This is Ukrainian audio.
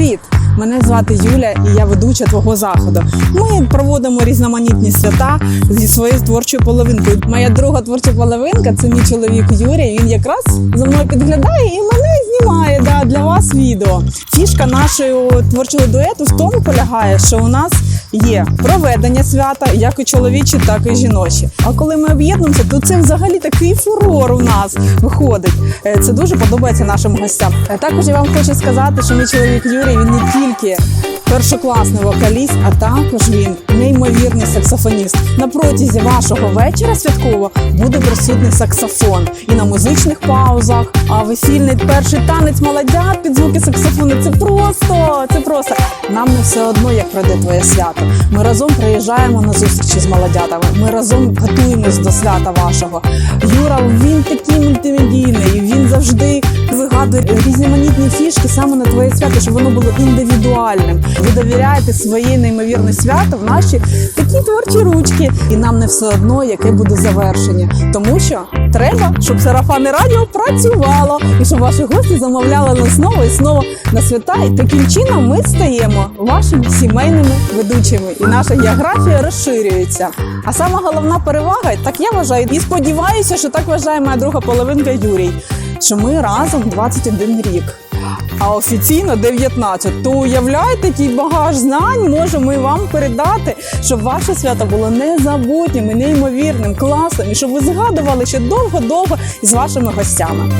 Привіт! Мене звати Юля, і я ведуча твого заходу. Ми проводимо різноманітні свята зі своєю творчою половинкою. Моя друга творча половинка це мій чоловік Юрій. Він якраз за мною підглядає і мене знімає да, для вас відео. Фішка нашого творчого дуету в тому полягає, що у нас є проведення свята, як і чоловічі, так і жіночі. А коли ми об'єднуємося, то це взагалі такий фурор у нас виходить. Е, Це дуже подобається нашим гостям. Е, Також я вам хочу сказати, що мій чоловік Юрій він не тільки першокласний вокаліст, а також він неймовірний саксофоніст. На протязі вашого вечора святкового буде присутній саксофон і на музичних паузах. А весільний перший танець молодят під звуки саксофону. Це просто, це просто. Нам не все одно, як пройде твоє свято. Ми разом приїжджаємо на зустрічі з молодятами. Ми разом готуємось до свята вашого. Юра, він такий мультимедійний. Він завжди вигадує різноманітні фішки саме на твоє свято, щоб воно було індивідуальним. Ви довіряєте своє неймовірне свято в наші такі творчі ручки, і нам не все одно, яке буде завершення, тому що треба, щоб сарафанне радіо працювало і щоб ваші гості замовляли нас знову і знову на свята. І таким чином ми стаємо вашими сімейними ведучими, і наша географія розширюється. А сама головна перевага, так я вважаю, і сподіваюся, що так вважає моя друга половинка Юрій, що ми разом 21 рік. А офіційно 19. То уявляєте, який багаж знань можемо ми вам передати, щоб ваше свято було незабутнім і неймовірним, класним, і щоб ви згадували ще довго-довго із вашими гостями.